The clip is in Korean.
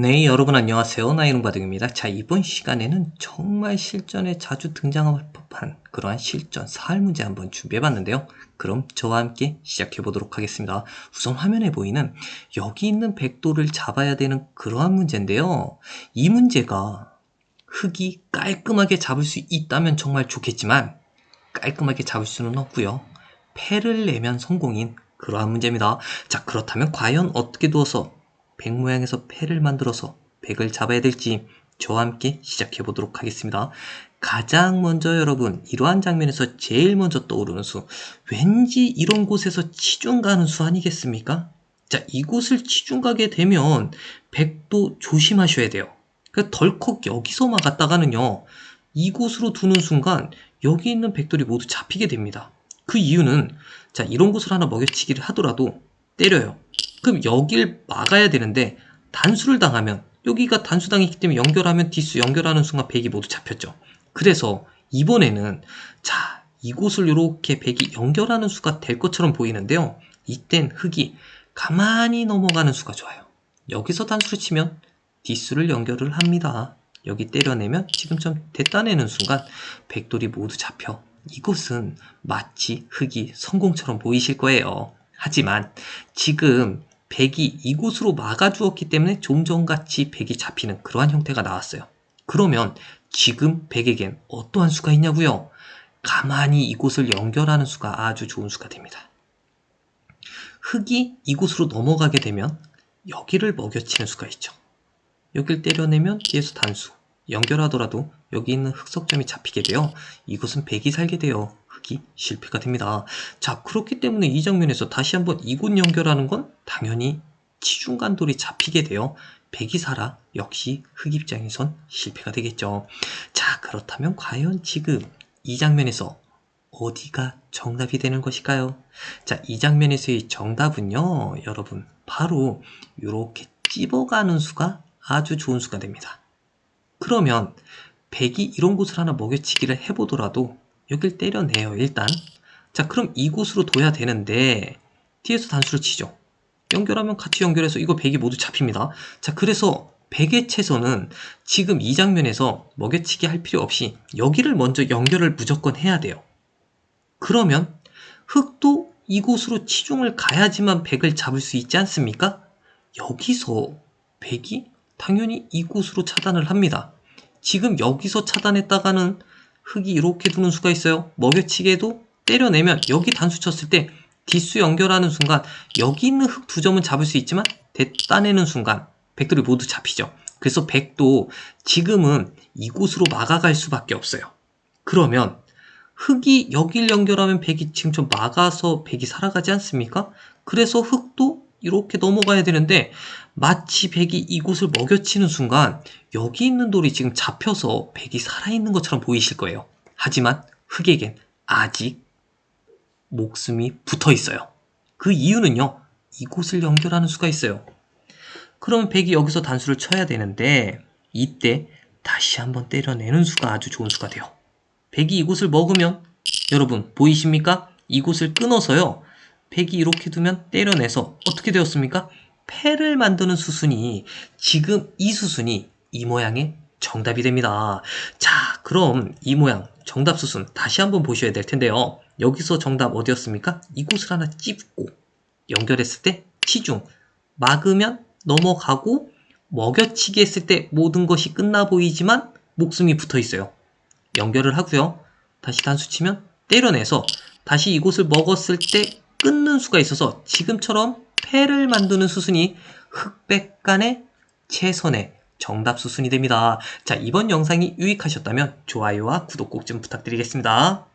네, 여러분 안녕하세요. 나이롱바둑입니다. 자, 이번 시간에는 정말 실전에 자주 등장할 법한 그러한 실전 사활 문제 한번 준비해봤는데요. 그럼 저와 함께 시작해보도록 하겠습니다. 우선 화면에 보이는 여기 있는 백도를 잡아야 되는 그러한 문제인데요. 이 문제가 흙이 깔끔하게 잡을 수 있다면 정말 좋겠지만 깔끔하게 잡을 수는 없고요. 패를 내면 성공인 그러한 문제입니다. 자, 그렇다면 과연 어떻게 두어서 백 모양에서 패를 만들어서 백을 잡아야 될지 저와 함께 시작해 보도록 하겠습니다. 가장 먼저 여러분 이러한 장면에서 제일 먼저 떠오르는 수 왠지 이런 곳에서 치중 가는 수 아니겠습니까? 자 이곳을 치중 가게 되면 백도 조심하셔야 돼요. 그 덜컥 여기서 막았다가는요 이곳으로 두는 순간 여기 있는 백돌이 모두 잡히게 됩니다. 그 이유는 자 이런 곳을 하나 먹여치기를 하더라도 때려요. 그럼 여길 막아야 되는데 단수를 당하면 여기가 단수당했기 때문에 연결하면 뒷수 연결하는 순간 백이 모두 잡혔죠. 그래서 이번에는 자 이곳을 이렇게 백이 연결하는 수가 될 것처럼 보이는데요. 이땐 흙이 가만히 넘어가는 수가 좋아요. 여기서 단수를 치면 뒷수를 연결을 합니다. 여기 때려내면 지금처럼 됐다내는 순간 백돌이 모두 잡혀 이곳은 마치 흙이 성공처럼 보이실 거예요. 하지만 지금 백이 이곳으로 막아주었기 때문에 좀 전같이 백이 잡히는 그러한 형태가 나왔어요. 그러면 지금 백에겐 어떠한 수가 있냐고요? 가만히 이곳을 연결하는 수가 아주 좋은 수가 됩니다. 흙이 이곳으로 넘어가게 되면 여기를 먹여치는 수가 있죠. 여기를 때려내면 뒤에서 단수, 연결하더라도 여기 있는 흑석점이 잡히게 되어 이곳은 백이 살게 되어 흑이 실패가 됩니다. 자 그렇기 때문에 이 장면에서 다시 한번 이곳 연결하는 건 당연히 치중간돌이 잡히게 되어 백이 살아 역시 흑 입장에선 실패가 되겠죠. 자 그렇다면 과연 지금 이 장면에서 어디가 정답이 되는 것일까요? 자, 이 장면에서의 정답은요, 여러분, 바로 이렇게 찝어가는 수가 아주 좋은 수가 됩니다. 그러면 백이 이런 곳을 하나 먹여치기를 해보더라도 여길 때려내요 일단. 자 그럼 이곳으로 둬야 되는데 뒤에서 단수를 치죠. 연결하면 같이 연결해서 이거 백이 모두 잡힙니다. 자 그래서 백의 채소는 지금 이 장면에서 먹여치기 할 필요 없이 여기를 먼저 연결을 무조건 해야 돼요. 그러면 흙도 이곳으로 치중을 가야지만 백을 잡을 수 있지 않습니까? 여기서 백이 당연히 이곳으로 차단을 합니다. 지금 여기서 차단했다가는 흙이 이렇게 두는 수가 있어요. 먹여치기에도 때려내면 여기 단수 쳤을 때 뒷수 연결하는 순간 여기 있는 흙 두 점은 잡을 수 있지만 따내는 순간 백돌이 모두 잡히죠. 그래서 백도 지금은 이곳으로 막아갈 수밖에 없어요. 그러면 흙이 여길 연결하면 백이 지금 좀 막아서 백이 살아가지 않습니까? 그래서 흙도 이렇게 넘어가야 되는데 마치 백이 이곳을 먹여치는 순간 여기 있는 돌이 지금 잡혀서 백이 살아있는 것처럼 보이실 거예요. 하지만 흑에겐 아직 목숨이 붙어 있어요. 그 이유는요. 이곳을 연결하는 수가 있어요. 그럼 백이 여기서 단수를 쳐야 되는데 이때 다시 한번 때려내는 수가 아주 좋은 수가 돼요. 백이 이곳을 먹으면 여러분 보이십니까? 이곳을 끊어서요. 백이 이렇게 두면 때려내서 어떻게 되었습니까? 패를 만드는 수순이 지금 이 수순이 이 모양의 정답이 됩니다. 자, 그럼 이 모양 정답 수순 다시 한번 보셔야 될 텐데요. 여기서 정답 어디였습니까? 이곳을 하나 찝고 연결했을 때 치중 막으면 넘어가고 먹여치기 했을 때 모든 것이 끝나 보이지만 목숨이 붙어 있어요. 연결을 하고요. 다시 단수 치면 때려내서 다시 이곳을 먹었을 때 끊는 수가 있어서 지금처럼 패를 만드는 수순이 흑백 간의 최선의 정답 수순이 됩니다. 자, 이번 영상이 유익하셨다면 좋아요와 구독 꼭 좀 부탁드리겠습니다.